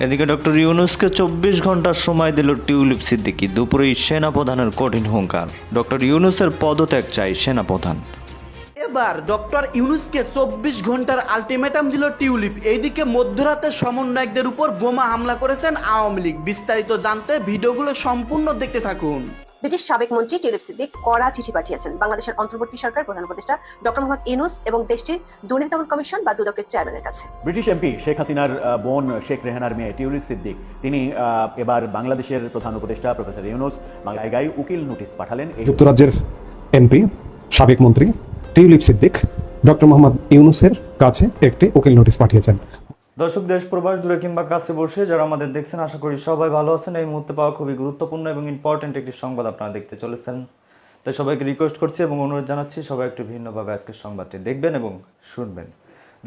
এদিকে ডক্টর ইউনুসকে চব্বিশ ঘণ্টার সময় দিল টিউলিপ সিদ্দিকি। দুপুরেই সেনাপ্রধানের কঠিন হুঙ্কার। ডক্টর ইউনুসের পদত্যাগ চাই সেনাপ্রধান। এবার ডক্টর ইউনুসকে চব্বিশ ঘণ্টার আলটিমেটাম দিল টিউলিপ। এইদিকে মধ্যরাতে সমন্বয়কদের উপর বোমা হামলা করেছেন আওয়ামী লীগ। বিস্তারিত জানতে ভিডিওগুলো সম্পূর্ণ দেখতে থাকুন। ব্রিটিশ সাবেক মন্ত্রী টিউলিপ সিদ্দিক কড়া চিঠি পাঠিয়েছেন। বাংলাদেশের অন্তর্বর্তী সরকার প্রধান উপদেষ্টা ডক্টর মোহাম্মদ ইউনুস এবং দেশটির দুর্নীতি দমন কমিশন বা দুদকের চেয়ারম্যানের কাছে। ব্রিটিশ এমপি শেখ হাসিনার বোন শেখ রেহানার মেয়ে টিউলিপ সিদ্দিক তিনি এবার বাংলাদেশের প্রধান উপদেষ্টা প্রফেসর ইউনুস জায়গায় উকিল নোটিশ পাঠালেন। এই যুক্তরাজ্যের এমপি সাবেক মন্ত্রী টিউলিপ সিদ্দিক ডক্টর মোহাম্মদ ইউনুসের কাছে একটি উকিল নোটিশ পাঠিয়েছেন। দর্শক, দেশ, প্রবাস দূরে কিংবা কাছে বসে যারা আমাদের দেখছেন, আশা করি সবাই ভালো আছেন। এই মুহূর্তে পাওয়া খুবই গুরুত্বপূর্ণ এবং ইম্পর্টেন্ট একটি সংবাদ আপনারা দেখতে চলেছেন। তাই সবাইকে রিকোয়েস্ট করছি এবং অনুরোধ জানাচ্ছি, সবাই একটু ভিন্নভাবে আজকের সংবাদটি দেখবেন এবং শুনবেন।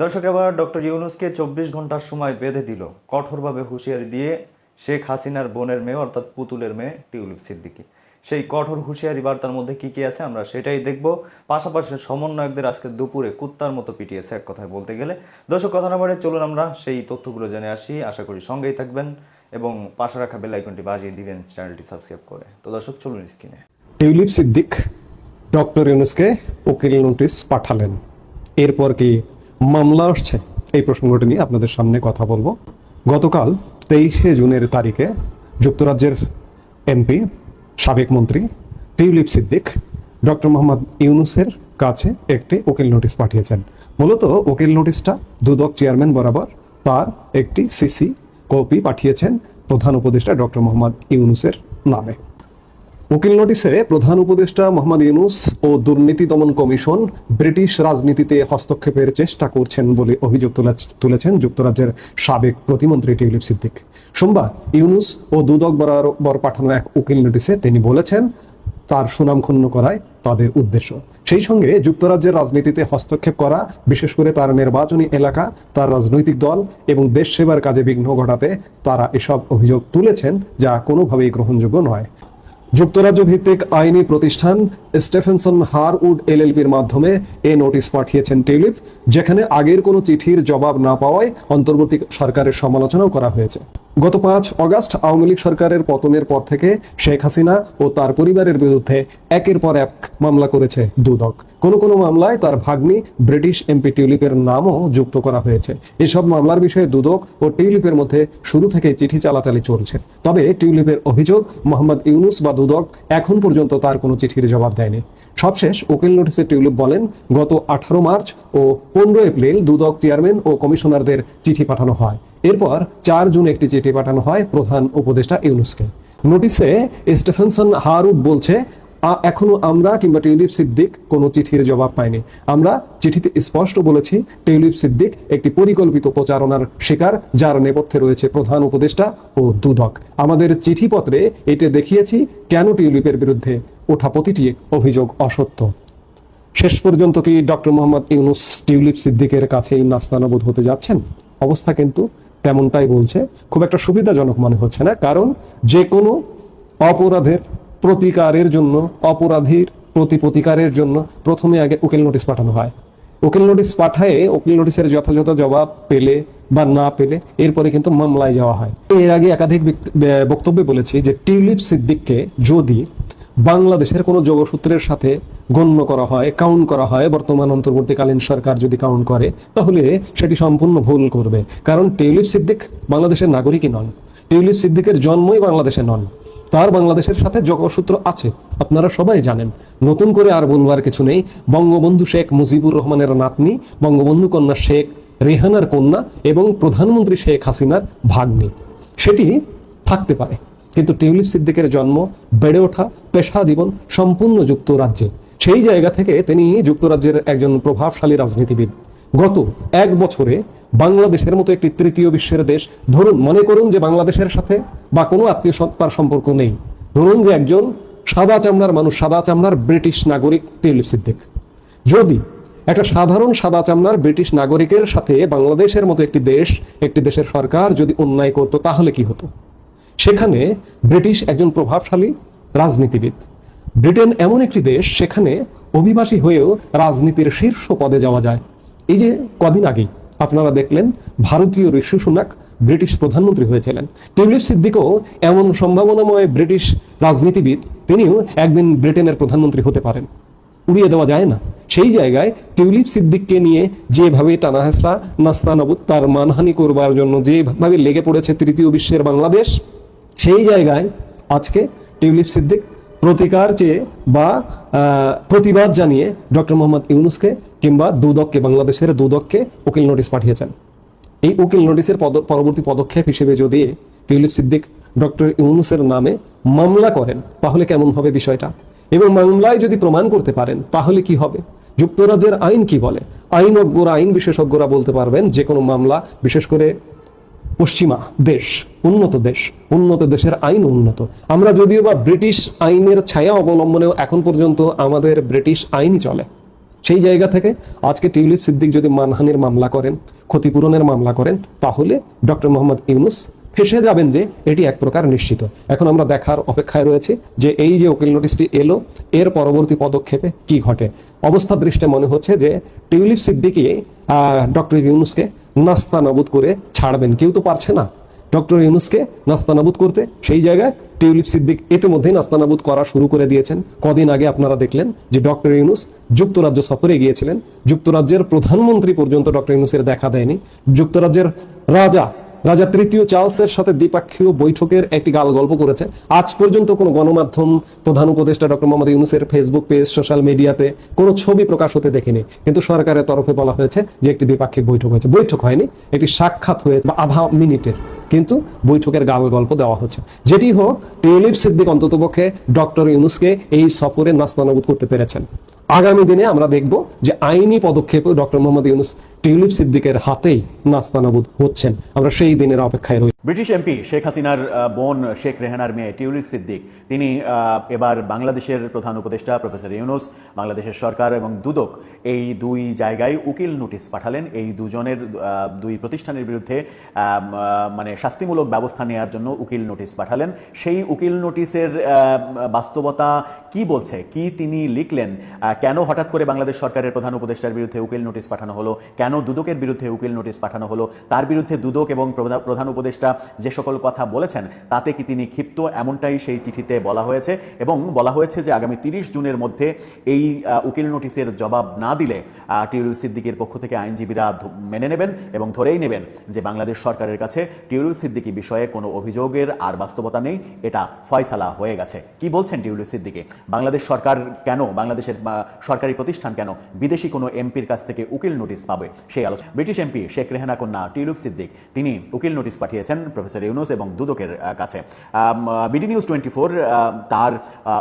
দর্শক, এবার ডক্টর ইউনুসকে চব্বিশ ঘণ্টার সময় বেঁধে দিল। কঠোরভাবে হুঁশিয়ারি দিয়ে শেখ হাসিনার বোনের মেয়ে, অর্থাৎ পুতুলের মেয়ে টিউলিপ সিদ্দিকী। সেই কঠোর হুঁশিয়ারি বার্তার মধ্যে কি কি আছে আমরা সেটাই দেখব। পাশাপাশি সমন্বয়কদের আজকে দুপুরে কুত্তার মতো পিটিয়েছে এক কথায় বলতে গেলে। দর্শক, কথা না বাড়ে চলুন আমরা সেই তথ্যগুলো জেনে আসি। আশা করি সঙ্গেই থাকবেন এবং পাশে রাখা বেল আইকনটি বাজিয়ে দিবেন চ্যানেলটি সাবস্ক্রাইব করে। তো দর্শক, চলুন স্ক্রিনে। টিউলিপ সিদ্দিক ডক্টর ইউনুসকে উকিল নোটিশ পাঠালেন। এরপর কি মামলা আসছে? এই প্রসঙ্গটি নিয়ে আপনাদের সামনে কথা বলব। গতকাল তেইশে জুনের তারিখে যুক্তরাজ্যের এমপি সাবেক মন্ত্রী টিউলিপ সিদ্দিক, ডক্টর মোহাম্মদ ইউনুসের কাছে একটি উকিল নোটিশ পাঠিয়েছেন। মূলত উকিল নোটিশটা দুদক চেয়ারম্যান বরাবর তার একটি সিসি কপি পাঠিয়েছেন প্রধান উপদেষ্টা ডক্টর মোহাম্মদ ইউনুসের নামে। উকিল নোটিশে প্রধান উপদেষ্টা মোহাম্মদ ইউনুস ও দুর্নীতি দমন কমিশন ব্রিটিশ রাজনীতিতে হস্তক্ষেপের চেষ্টা করছেন বলে অভিযোগ তুলেছেন যুক্তরাজ্যের সাবেক প্রতিমন্ত্রী টিউলিপ সিদ্দিক। সোমবার ইউনুস ও দুদক বরাবর পাঠানো এক উকিল নোটিশে তিনি বলেছেন, তার সুনাম ক্ষুণ্ণ করায় তাদের উদ্দেশ্য। সেই সঙ্গে যুক্তরাজ্যের রাজনীতিতে হস্তক্ষেপ করা, বিশেষ করে তার নির্বাচনী এলাকা, তার রাজনৈতিক দল এবং দেশ সেবার কাজে বিঘ্ন ঘটাতে তারা এসব অভিযোগ তুলেছেন যা কোনোভাবেই গ্রহণযোগ্য নয়। যুক্তরাজ্য ভিত্তিক আইনি প্রতিষ্ঠান স্টেফেনসন হারউড এলএলপির মাধ্যমে এ নোটিশ পাঠিয়েছেন টিউলিপ, যেখানে আগের কোনো চিঠির জবাব না পাওয়ায় অন্তর্বর্তী সরকারের সমালোচনাও করা হয়েছে। গত পাঁচ অগাস্ট আওয়ামী লীগ সরকারের পতনের পর থেকে শেখ হাসিনা ও তার পরিবারের বিরুদ্ধে একের পর এক মামলা করেছে দুদক। কোনো কোনো মামলায় তার ভাগ্নি ব্রিটিশ এমপি টিউলিপের নামও যুক্ত করা হয়েছে। এসব মামলার বিষয়ে দুদক ও টিউলিপের মধ্যে শুরু থেকে চিঠি চালাচালি চলছে। তবে টিউলিপের অভিযোগ, মোহাম্মদ ইউনুস বা দুদক এখন পর্যন্ত তার কোনো চিঠির জবাব দেয়নি। সবশেষ উকিল নোটিসে টিউলিপ বলেন, গত আঠারো মার্চ ও পনেরো এপ্রিল দুদক চেয়ারম্যান ও কমিশনারদের চিঠি পাঠানো হয়। এরপর চার জুন একটি চিঠি পাঠানো হয় প্রধান উপদেষ্টা ইউনুসকে। নোটিসে স্টেফেনসন হারুড বলছে এখনও আমরা কিংবা টিউলিপ সিদ্দিক কোনো চিঠির জবাব পাইনি। আমরা চিঠিতে স্পষ্ট বলেছি, টিউলিপ সিদ্দিক একটি পরিকল্পিত প্রচারণার শিকার, যার নেপথ্যে রয়েছে প্রধান উপদেষ্টা ও দুদক। আমাদের চিঠিপত্রে এটা দেখিয়েছি, কেন টিউলিপের বিরুদ্ধে ওঠা প্রতিটি অভিযোগ অসত্য। শেষ পর্যন্ত কি ডক্টর মোহাম্মদ ইউনুস টিউলিপ সিদ্দিকের কাছেই নাস্তানাবোধ হতে যাচ্ছেন? অবস্থা কিন্তু তেমনটাই বলছে। খুব একটা সুবিধাজনক মনে হচ্ছে না, কারণ যে কোনো অপরাধের প্রতিকারের জন্য, অপরাধীর প্রতি প্রতিকারের জন্য প্রথমে আগে উকিল নোটিশ পাঠানো হয়। উকিল নোটিশ পাঠায় উকিল নোটিশের যথাযথ জবাব পেলে বা না পেলে এরপরে কিন্তু মামলায় যাওয়া হয়। এর আগে একাধিক বক্তব্যে বলেছি যে টিউলিপ সিদ্দিককে যদি বাংলাদেশের কোনো যোগসূত্রের সাথে গণ্য করা হয় কাউন্ট করা হয় বর্তমান অন্তর্বর্তীকালীন সরকার যদি কাউন্ট করে, তাহলে সেটি সম্পূর্ণ ভুল করবে। কারণ টিউলিপ সিদ্দিক বাংলাদেশের নাগরিকই নন। টিউলিপ সিদ্দিকের জন্মই বাংলাদেশে নন। তার বাংলাদেশের সাথে যোগসূত্র আছে, আপনারা সবাই জানেন। নতুন করে আর বলবার কিছু নেই। বঙ্গবন্ধু শেখ মুজিবুর রহমানের নাতনি, বঙ্গবন্ধু কন্যা শেখ রেহানার কন্যা এবং প্রধানমন্ত্রী শেখ হাসিনার ভাগ্নি। সেটি থাকতে পারে। কিন্তু টিউলিপ সিদ্দিকের জন্ম বেড়ে ওঠা পেশা জীবন সম্পূর্ণ যুক্তরাজ্যে। সেই জায়গা থেকে তিনি যুক্তরাজ্যের একজন প্রভাবশালী রাজনীতিবিদ। গত এক বছরে বাংলাদেশের মতো একটি তৃতীয় বিশ্বের দেশ, ধরুন, মনে করুন যে বাংলাদেশের সাথে বা কোনো আত্মীয় সত্তার সম্পর্ক নেই। ধরুন যে একজন সাদা চামড়ার মানুষ, সাদা চামড়ার ব্রিটিশ নাগরিক টিউলিপ সিদ্দিক। যদি একটা সাধারণ সাদা চামড়ার ব্রিটিশ নাগরিকের সাথে বাংলাদেশের মতো একটি দেশ, একটি দেশের সরকার যদি অন্যায় করতো, তাহলে কি হতো? সেখানে ব্রিটিশ একজন প্রভাবশালী রাজনীতিবিদ। ব্রিটেন এমন একটি দেশ, সেখানে অভিবাসী হয়েও রাজনীতির শীর্ষ পদে যাওয়া যায়। এই যে কদিন আগেই আপনারা দেখলেন, ভারতীয় ঋষি সুনাক ব্রিটিশ প্রধানমন্ত্রী হয়েছিলেন। টিউলিপ সিদ্দিকও এমন সম্ভাবনাময় ব্রিটিশ রাজনীতিবিদ, তিনিও একদিন ব্রিটেনের প্রধানমন্ত্রী হতে পারেন। উড়িয়ে দেওয়া যায় না। সেই জায়গায় টিউলিপ সিদ্দিককে নিয়ে যেভাবে টানাহেসরা, নাস্তানাবুদ, তার মানহানি করবার জন্য যেভাবে লেগে পড়েছে তৃতীয় বিশ্বের বাংলাদেশ সেই জায়গায় আজকে টিউলিপ সিদ্দিক প্রতিকার চেয়ে বা প্রতিবাদ জানিয়ে ডক্টর মোহাম্মদ ইউনুসকে কিংবা দুদককে, বাংলাদেশের দুদককে উকিল নোটিশ পাঠিয়েছেন। এই উকিল নোটিশের পরবর্তী পদক্ষেপ হিসেবে যদি টিউলিপ সিদ্দিক ডক্টর ইউনুসের নামে মামলা করেন, তাহলে কেমন হবে বিষয়টা? এবং মামলায় যদি প্রমাণ করতে পারেন, তাহলে কি হবে? যুক্তরাজ্যের আইন কি বলে? আইনজ্ঞরা আইন বিশেষজ্ঞরা বলতে পারবেন যে কোনো মামলা, বিশেষ করে পশ্চিমা দেশ, উন্নত দেশ, উন্নত দেশের আইন উন্নত। আমরা যদিও বা ব্রিটিশ আইনের ছায়া অবলম্বনেও এখন পর্যন্ত আমাদের ব্রিটিশ আইনই চলে। সেই জায়গা থেকে আজকে টিউলিপ সিদ্দিক যদি মানহানির মামলা করেন, ক্ষতিপূরণের মামলা করেন, তাহলে ডক্টর মোহাম্মদ ইউনুস ফেসে যাবেন যে এটি এক প্রকার নিশ্চিত। এখন আমরা দেখার অপেক্ষায় রয়েছে যে এই যে উকিল নোটিশটি এলো, এর পরবর্তী পদক্ষেপে কি ঘটে? অবস্থা দৃষ্টে মনে হচ্ছে যে টিউলিপ সিদ্দিকি ডক্টর ইউনুসকে নাস্তা নাবুদ করে ছাড়বেন। কেউ তো পারছে না। ডক্টর ইউনুসকে নাস্তানাবুদ করতে। সেই জায়গায় টিউলিপ সিদ্দিক ইতিমধ্যেই নাস্তানাবুদ করা শুরু করে দিয়েছেন। কদিন আগে আপনারা দেখলেন যে ডক্টর ইউনুস যুক্তরাজ্য সফরে গিয়েছিলেন। যুক্তরাজ্যের প্রধানমন্ত্রী পর্যন্ত ডক্টর ইউনুসের দেখা দেয়নি। যুক্তরাজ্যের রাজা রাজা তৃতীয় চার্লসের সাথে দ্বিপাক্ষীয় বৈঠকের একটি গাল গল্প করেছে। আজ পর্যন্ত কোনো গণমাধ্যম, প্রধান উপদেষ্টা ডক্টর মোহাম্মদ ইউনুসের ফেসবুক পেজ, সোশ্যাল মিডিয়াতে কোনো ছবি প্রকাশ হতে দেখিনি। কিন্তু সরকারের তরফে বলা হয়েছে যে একটি দ্বিপাক্ষিক বৈঠক হয়েছে। বৈঠক হয়নি একটি সাক্ষাৎ হয়েছে বা আধা মিনিটের। কিন্তু বৈঠকের গাল গল্প দেওয়া হচ্ছে। যেটি হোক, টিউলিপ সিদ্দিক অন্ততপক্ষে ডক্টর ইউনুসকে এই সফরে নাস্তানাবুদ করতে পেরেছেন। আগামী দিনে আমরা দেখব যে আইনি পদক্ষেপে ডক্টর মোহাম্মদ ইউনুস টিউলিপ সিদ্দিকের হাতেই নাস্তানাবুদ হচ্ছেন। আমরা সেই দিনের অপেক্ষায় রই ব্রিটিশ এমপি শেখ হাসিনার বোন শেখ রেহানার মেয়ে টিউলিস সিদ্দিক, তিনি এবার বাংলাদেশের প্রধান উপদেষ্টা প্রফেসর ইউনুস, বাংলাদেশের সরকার এবং দুদক এই দুই জায়গায় উকিল নোটিশ পাঠালেন। এই দুজনের দুই প্রতিষ্ঠানের বিরুদ্ধে মানে শাস্তিমূলক ব্যবস্থা নেওয়ার জন্য উকিল নোটিশ পাঠালেন। সেই উকিল নোটিশের বাস্তবতা কি বলছে? কি তিনি লিখলেন? কেন হঠাৎ করে বাংলাদেশ সরকারের প্রধান উপদেষ্টার বিরুদ্ধে উকিল নোটিশ পাঠানো হলো? কেন দুদকের বিরুদ্ধে উকিল নোটিশ পাঠানো হলো? তার বিরুদ্ধে দুদক এবং প্রধা- প্রধান উপদেষ্টা যে সকল কথা বলেছেন তাতে কি তিনি ক্ষিপ্ত? এমনটাই সেই চিঠিতে বলা হয়েছে এবং বলা হয়েছে যে আগামী তিরিশ জুনের মধ্যে এই উকিল নোটিশের জবাব না দিলে আহ, টিউলুল সিদ্দিকির পক্ষ থেকে আইনজীবীরা মেনে নেবেন এবং ধরেই নেবেন যে বাংলাদেশ সরকারের কাছে টিউলুল সিদ্দিকি বিষয়ে কোনো অভিযোগের আর বাস্তবতা নেই। এটা ফয়সালা হয়ে গেছে। কি বলছেন টিউলুল সিদ্দিকি? বাংলাদেশ সরকার কেন বাংলাদেশের সরকারি প্রতিষ্ঠান কেন? বিদেশি কোনো এমপির কাছ থেকে উকিল নোটিশ পাবে? সেই আলোচনা ব্রিটিশ এমপি শেখ রেহানা কন্যা টিউলুপ সিদ্দিক, তিনি উকিল নোটিশ পাঠিয়েছেন প্রফেসর ইউনুস এবং দুদকের কাছে। বিডি নিউজ টোয়েন্টি ফোর তার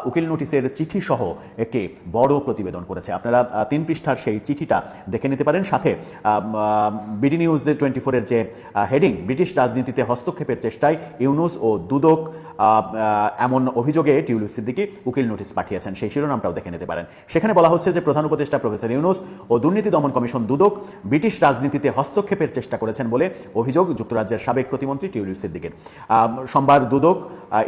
উকিল নোটিশের চিঠি সহ একটি বড় প্রতিবেদন করেছে। আপনারা তিন পৃষ্ঠার সেই চিঠিটা দেখে নিতে পারেন। সাথে বিডি নিউজ টোয়েন্টি ফোরের যে হেডিং, ব্রিটিশ রাজনীতিতে হস্তক্ষেপের চেষ্টায় ইউনুস ও দুদক এমন অভিযোগে টিউলুপ সিদ্দিকি উকিল নোটিশ পাঠিয়েছেন। সেই শিরোনামটাও দেখে নিতে পারেন। সেখানে বলা হচ্ছে যে প্রধান উপদেষ্টা প্রফেসর ইউনুস ও দুর্নীতি দমন কমিশন দুদক ব্রিটিশ রাজনীতিতে হস্তক্ষেপের চেষ্টা করেছেন বলে অভিযোগ যুক্তরাজ্যের সাবেক প্রতিমন্ত্রী টিউলিপ সিদ্দিকের। সোমবার দুদক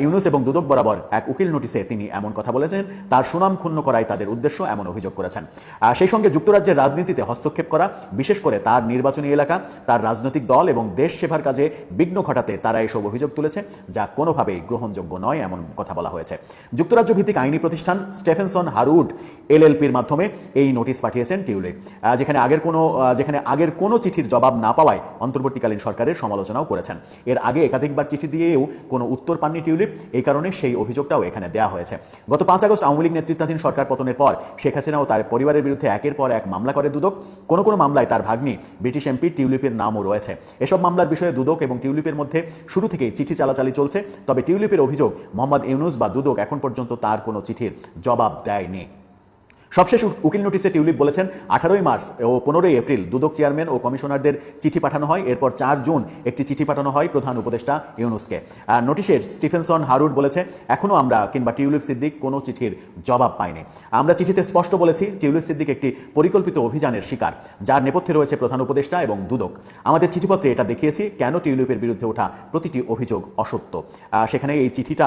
ইউনুস এবং দুদক বরাবর এক উকিল নোটিশে তিনি এমন কথা বলেছেন, তার সুনাম ক্ষুণ্ণ করাই তাদের উদ্দেশ্য এমন অভিযোগ করেছেন। সেই সঙ্গে যুক্তরাজ্যের রাজনীতিতে হস্তক্ষেপ করা, বিশেষ করে তার নির্বাচনী এলাকা, তার রাজনৈতিক দল এবং দেশ সেবার কাজে বিঘ্ন ঘটাতে তারা এসব অভিযোগ তুলেছে, যা কোনোভাবেই গ্রহণযোগ্য নয় এমন কথা বলা হয়েছে। যুক্তরাজ্য ভিত্তিক আইনি প্রতিষ্ঠান স্টেফেনসন হারুড এলএলপির মাধ্যমে এই নোটিশ পাঠিয়েছেন টিউলে যেখানে আগের কোনো যেখানে আগের কোনো চিঠির জবাব না পাওয়ায় অন্তর্বর্তীকালীন সরকারের সমালোচনাও করেছেন। এর আগে একাধিকবার চিঠি দিয়েও কোনো উত্তর পাননি টিউলিপ, এই কারণে সেই অভিযোগটাও এখানে দেওয়া হয়েছে। গত পাঁচ আগস্ট আওয়ামী লীগ নেতৃত্বাধীন সরকার পতনের পর শেখ হাসিনা ও তার পরিবারের বিরুদ্ধে একের পর এক মামলা করে দুদক। কোনো কোনো মামলায় তার ভাগ্নি, ব্রিটিশ এমপি, টিউলিপের নামও রয়েছে। এসব মামলার বিষয়ে দুদক এবং টিউলিপের মধ্যে শুরু থেকেই চিঠি চালাচালি চলছে, তবে টিউলিপের অভিযোগ মোহাম্মদ ইউনুস বা দুদক এখন পর্যন্ত তার কোনো চিঠির জবাব দেয়নি। সবশেষ উকিল নোটিশে টিউলিপ বলেছেন, আঠারোই মার্চ ও পনেরোই এপ্রিল দুদক চেয়ারম্যান ও কমিশনারদের চিঠি পাঠানো হয়। এরপর চার জুন একটি চিঠি পাঠানো হয় প্রধান উপদেষ্টা ইউনুসকে। নোটিশের স্টিফেনসন হারুড বলেছে এখনও আমরা কিংবা টিউলিপ সিদ্দিক কোনো চিঠির জবাব পাইনি। আমরা চিঠিতে স্পষ্ট বলেছি, টিউলিপ সিদ্দিক একটি পরিকল্পিত অভিযানের শিকার, যার নেপথ্যে রয়েছে প্রধান উপদেষ্টা এবং দুদক। আমাদের চিঠিপত্রে এটা দেখিয়েছি, কেন টিউলিপের বিরুদ্ধে ওঠা প্রতিটি অভিযোগ অসত্য। সেখানে এই চিঠিটা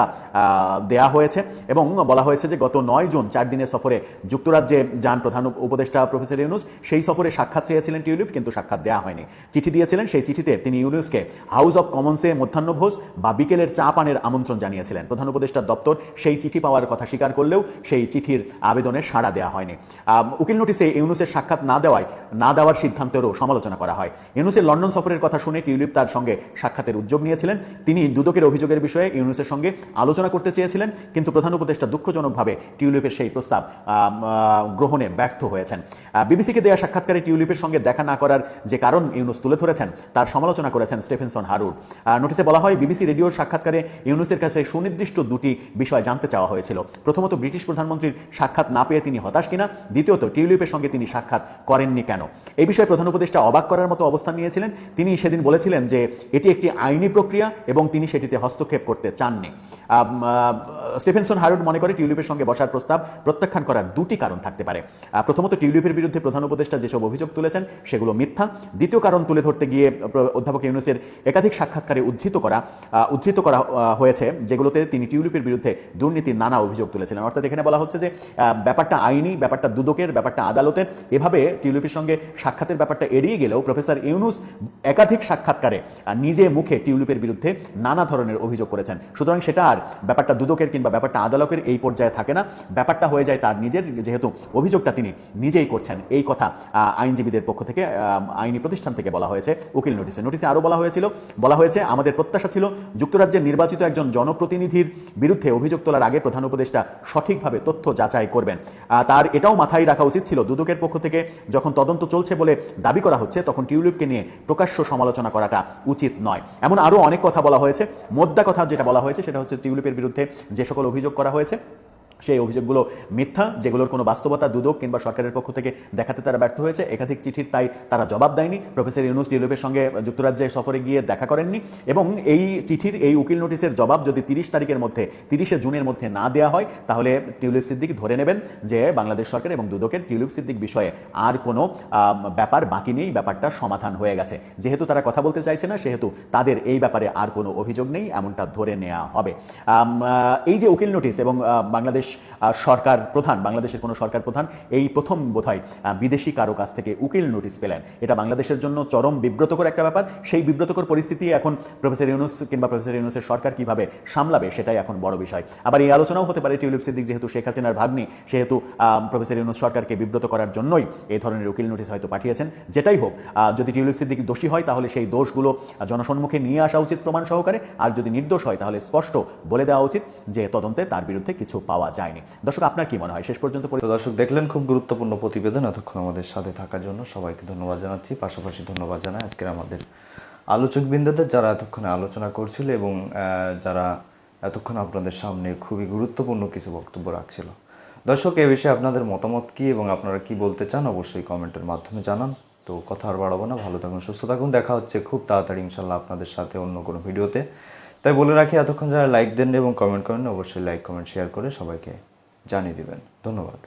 দেয়া হয়েছে এবং বলা হয়েছে যে গত নয় জুন চার দিনের সফরে যুক্তরাজ্য যুক্তরাজ্যে যান প্রধান উপদেষ্টা প্রফেসর ইউনুস, সেই সফরে সাক্ষাৎ চেয়েছিলেন টিউলিপ, কিন্তু সাক্ষাৎ দেওয়া হয়নি। চিঠি দিয়েছিলেন, সেই চিঠিতে তিনি ইউনুসকে হাউস অব কমন্সে মধ্যাহ্নভোজ বা বিকেলের চা পানের আমন্ত্রণ জানিয়েছিলেন। প্রধান উপদেষ্টার দপ্তর সেই চিঠি পাওয়ার কথা স্বীকার করলেও সেই চিঠির আবেদনে সাড়া দেওয়া হয়নি। উকিল নোটিসে ইউনুসের সাক্ষাৎ না দেওয়ায়, না দেওয়ার সিদ্ধান্তেরও সমালোচনা করা হয়। ইউনুসের লন্ডন সফরের কথা শুনে টিউলিপ তার সঙ্গে সাক্ষাতের উদ্যোগ নিয়েছিলেন। তিনি দুদকের অভিযোগের বিষয়ে ইউনুসের সঙ্গে আলোচনা করতে চেয়েছিলেন, কিন্তু প্রধান উপদেষ্টা দুঃখজনকভাবে টিউলিপের সেই প্রস্তাব গ্রহণে ব্যর্থ হয়েছেন। বিবিসিকে দেওয়া সাক্ষাৎকারে টিউলিপের সঙ্গে দেখা না করার যে কারণ ইউনুস তুলে ধরেছেন, তার সমালোচনা করেছেন স্টেফেনসন হারুড নোটিশে বলা হয়, বিবিসি রেডিওর সাক্ষাৎকারে ইউনুসের কাছে সুনির্দিষ্ট দুটি বিষয় জানতে চাওয়া হয়েছিল। প্রথমত, ব্রিটিশ প্রধানমন্ত্রীর সাক্ষাৎ না পেয়ে তিনি হতাশ কিনা? দ্বিতীয়ত, টিউলিপের সঙ্গে তিনি সাক্ষাৎ করেননি কেন? এই বিষয়ে প্রধান উপদেষ্টা অবাক করার মতো অবস্থান নিয়েছিলেন। তিনি সেদিন বলেছিলেন যে, এটি একটি আইনি প্রক্রিয়া এবং তিনি সেটিতে হস্তক্ষেপ করতে চাননি। স্টেফেনসন হারুড মনে করে টিউলিপের সঙ্গে বসার প্রস্তাব প্রত্যাখ্যান করার দুটি কারণ থাকতে পারে। প্রথমত টিউলিপের বিরুদ্ধে প্রধান উপদেষ্টা যেসব অভিযোগ তুলেছেন, সেগুলো মিথ্যা। দ্বিতীয় কারণ তুলে ধরতে গিয়ে অধ্যাপক ইউনুসের একাধিক সাক্ষাৎকারে উদ্ধৃত করা উদ্ধৃত করা হয়েছে, যেগুলোতে তিনি টিউলিপের বিরুদ্ধে দুর্নীতির নানা অভিযোগ তুলেছিলেন। অর্থাৎ এখানে বলা হচ্ছে যে ব্যাপারটা আইনি, ব্যাপারটা দুদকের, ব্যাপারটা আদালতের। এভাবে টিউলিপের সঙ্গে সাক্ষাতের ব্যাপারটা এড়িয়ে গেলেও প্রফেসর ইউনুস একাধিক সাক্ষাৎকারে নিজে মুখে টিউলিপের বিরুদ্ধে নানা ধরনের অভিযোগ করেছেন। সুতরাং সেটা আর ব্যাপারটা দুদকের কিংবা ব্যাপারটা আদালতের এই পর্যায়ে থাকে না। ব্যাপারটা হয়ে যায় তার নিজের, যেহেতু অভিযোগটা তিনি নিজেই করছেন, এই কথা আইনজীবীদের পক্ষ থেকে আইনি প্রতিষ্ঠান থেকে বলা হয়েছে, উকিল নোটিশে। নোটিশে আরও বলা হয়েছিল, বলা হয়েছে, আমাদের প্রত্যাশা ছিল যুক্তরাজ্যের নির্বাচিত একজন জনপ্রতিনিধির বিরুদ্ধে অভিযোগ তোলার আগে প্রধান উপদেষ্টা সঠিকভাবে তথ্য যাচাই করবেন। তার এটাও মাথায় রাখা উচিত ছিল, দুদকের পক্ষ থেকে যখন তদন্ত চলছে বলে দাবি করা হচ্ছে, তখন টিউলিপকে নিয়ে প্রকাশ্য সমালোচনা করাটা উচিত নয়। এমন আরও অনেক কথা বলা হয়েছে, মোদ্দা কথা যেটা বলা হয়েছে, সেটা হচ্ছে টিউলিপের বিরুদ্ধে যে সকল অভিযোগ করা হয়েছে সেই অভিযোগগুলো মিথ্যা, যেগুলোর কোনো বাস্তবতা দুদক কিংবা সরকারের পক্ষ থেকে দেখাতে তারা ব্যর্থ হয়েছে, একাধিক চিঠির তাই তারা জবাব দেয়নি। প্রফেসর ইউনুস টিউলিপের সঙ্গে যুক্তরাজ্যে সফরে গিয়ে দেখা করেননি এবং এই চিঠির এই উকিল নোটিশের জবাব যদি তিরিশ তারিখের মধ্যে, তিরিশে জুনের মধ্যে না দেওয়া হয়, তাহলে টিউলিপ সিদ্দিক ধরে নেবেন যে বাংলাদেশ সরকার এবং দুদকের টিউলিপ সিদ্দিক বিষয়ে আর কোনো ব্যাপার বাকি নেই, ব্যাপারটা সমাধান হয়ে গেছে। যেহেতু তারা কথা বলতে চাইছে না, সেহেতু তাদের এই ব্যাপারে আর কোনো অভিযোগ নেই, এমনটা ধরে নেওয়া হবে। এই যে উকিল নোটিশ এবং বাংলাদেশ সরকার প্রধান, বাংলাদেশের কোনো সরকার প্রধান, এই প্রথম বোধহয় বিদেশি কারও কাছ থেকে উকিল নোটিশ পেলেন। এটা বাংলাদেশের জন্য চরম বিব্রতকর একটা ব্যাপার। সেই বিব্রতকর পরিস্থিতি এখন প্রফেসর ইউনুস কিংবা প্রফেসর ইউনুসের সরকার কীভাবে সামলাবে সেটাই এখন বড় বিষয়। আবার এই আলোচনাও হতে পারে টিউলিপ সিদ্দিক, যেহেতু শেখ হাসিনার ভাগ্নি, সেহেতু প্রফেসর ইউনুস সরকারকে বিব্রত করার জন্যই এই ধরনের উকিল নোটিশ হয়তো পাঠিয়েছেন। যেটাই হোক যদি টিউলিপ সিদ্দিক দোষী হয়, তাহলে সেই দোষগুলো জনসম্মুখে নিয়ে আসা উচিত প্রমাণ সহকারে। আর যদি নির্দোষ হয়, তাহলে স্পষ্ট বলে দেওয়া উচিত যে তদন্তে তার বিরুদ্ধে কিছু পাওয়া যায়নি। দর্শক, আপনার কি মনে হয়? শেষ পর্যন্ত দর্শক, দেখলেন খুব গুরুত্বপূর্ণ প্রতিবেদন এতক্ষণ আমাদের সাথে থাকার জন্য। সবাইকে ধন্যবাদ জানাচ্ছি। পাশাপাশি ধন্যবাদ জানাই আজকের আমাদের আলোচক বিন্দুদের যারা এতক্ষণে আলোচনা করছিল এবং যারা এতক্ষণ আপনাদের সামনে খুবই গুরুত্বপূর্ণ কিছু বক্তব্য রাখছিল। দর্শক, এ বিষয়ে আপনাদের মতামত কি এবং আপনারা কি বলতে চান অবশ্যই কমেন্টের মাধ্যমে জানান। তো কথা আর বাড়াবো না। ভালো থাকুন, সুস্থ থাকুন। দেখা হচ্ছে খুব তাড়াতাড়ি, ইনশাল্লাহ আপনাদের সাথে অন্য কোনো ভিডিওতে। তাই বলে রাখি, এতক্ষণ যারা লাইক দেন এবং কমেন্ট করেন অবশ্যই লাইক কমেন্ট শেয়ার করে সবাইকে জানিয়ে দেবেন। ধন্যবাদ।